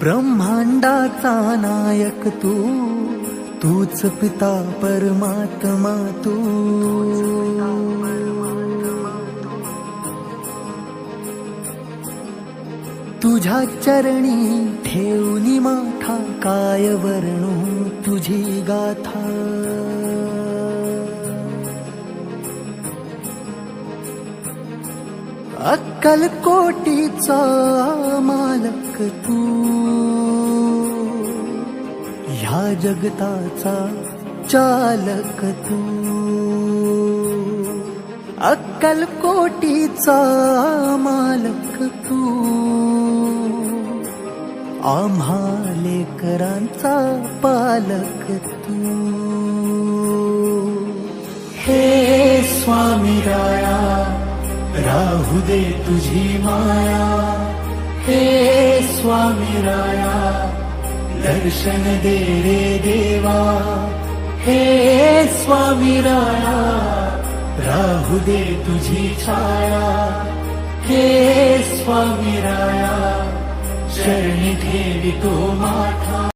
ब्रह्मांडाचा नायक तू तूच पिता परमात्मा तू. तुझ्या चरणी ठेवली माथा काय वर्णू तुझी गाथा। अक्कल कोटीचा मालक तू। ह्या जगताचा चालक तू। अक्कल कोटीचा मालक तू आम्हा लेकरांचा पालक तू. हे स्वामी राया राहू दे तुझी माया. हे स्वामी राया दर्शन दे रे देवा. हे स्वामी राया राहू दे तुझी छाया. हे स्वामी राया शरणी ठेवी तो माथा